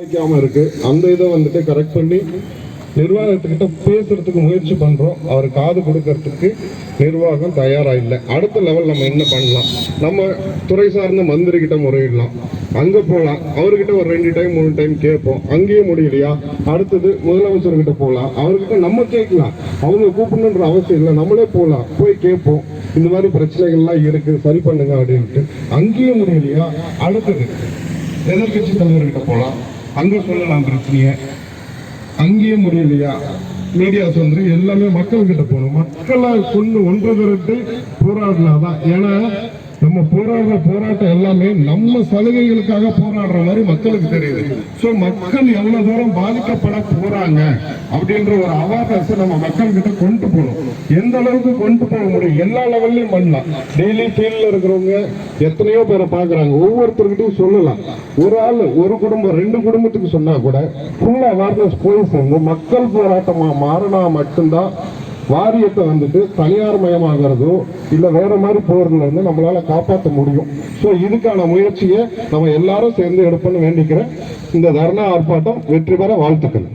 வைக்காம இருக்கு. அந்த இதை வந்துட்டு கரெக்ட் பண்ணி நிர்வாகத்துக்கிட்ட பேசுறதுக்கு முயற்சி பண்றோம். அவர் காது கொடுக்கறதுக்கு நிர்வாகம் தயாரா இல்லை அடுத்த லெவல் நம்ம என்ன பண்ணலாம்? நம்ம துறை சார்ந்த மந்திரி கிட்ட முறையிடலாம். அங்க போகலாம் அவர்கிட்ட ஒரு ரெண்டு டைம் மூணு டைம் கேட்போம். அங்கேயே முடியலையா? அடுத்தது முதலமைச்சர்கிட்ட போகலாம் அவர்கிட்ட நம்ம கேட்கலாம். அவங்க கூப்பிடணுன்ற அவசியம் இல்லை. நம்மளே போகலாம் போய் கேட்போம். இந்த மாதிரி பிரச்சனைகள்லாம் இருக்கு. சரி பண்ணுங்க அப்படின்ட்டு. அங்கேயும் முடியலையா? அடுத்தது எதிர்கட்சி தலைவர்கிட்ட போகலாம் அங்கே சொல்லலாம் பிரச்சனையை. அங்கேயும் முடியலையா? மீடியாஸ் வந்து எல்லாமே மக்கள்கிட்ட போகணும்? மக்களை கொண்டு ஒன்று திரட்டு போராடினாதான். ஏன்னா நம்ம போராடுற போராட்டம் எல்லாமே நம்ம சலுகைகளுக்காக போராடுற மாதிரி மக்களுக்கு தெரியுது. சோ மக்கள் எவ்வளவு தூரம் பாதிக்கப்பட போறாங்க அப்படின்ற ஒரு அவேர்னஸ் நம்ம மக்கள் கிட்ட கொண்டு போகணும். எந்த அளவுக்கு கொண்டு போக முடியும்? எல்லா லெவல்லையும் பண்ணலாம். டெய்லி ஃபீல்ட்ல இருக்கிறவங்க எத்தனையோ பேரை பாக்குறாங்க ஒவ்வொருத்தர்கிட்டயும் சொல்லலாம். ஒரு ஆள் ஒரு குடும்பம் ரெண்டு குடும்பத்துக்கு சொன்னா கூட ஃபுல் அவேர்னஸ் போய் சேர்ந்து மக்கள் போராட்டமா மாறினா மட்டும்தான் வாரியத்தை வந்துட்டு தனியார் மயமாகிறதோ இல்லை வேற மாதிரி போறதுல இருந்து நம்மளால காப்பாற்ற முடியும். ஸோ இதுக்கான முயற்சியை நம்ம எல்லாரும் சேர்ந்து எடுப்போம்னு வேண்டிக்கிறேன். இந்த தர்ணா ஆர்ப்பாட்டம் வெற்றி பெற வாழ்த்துக்கள்.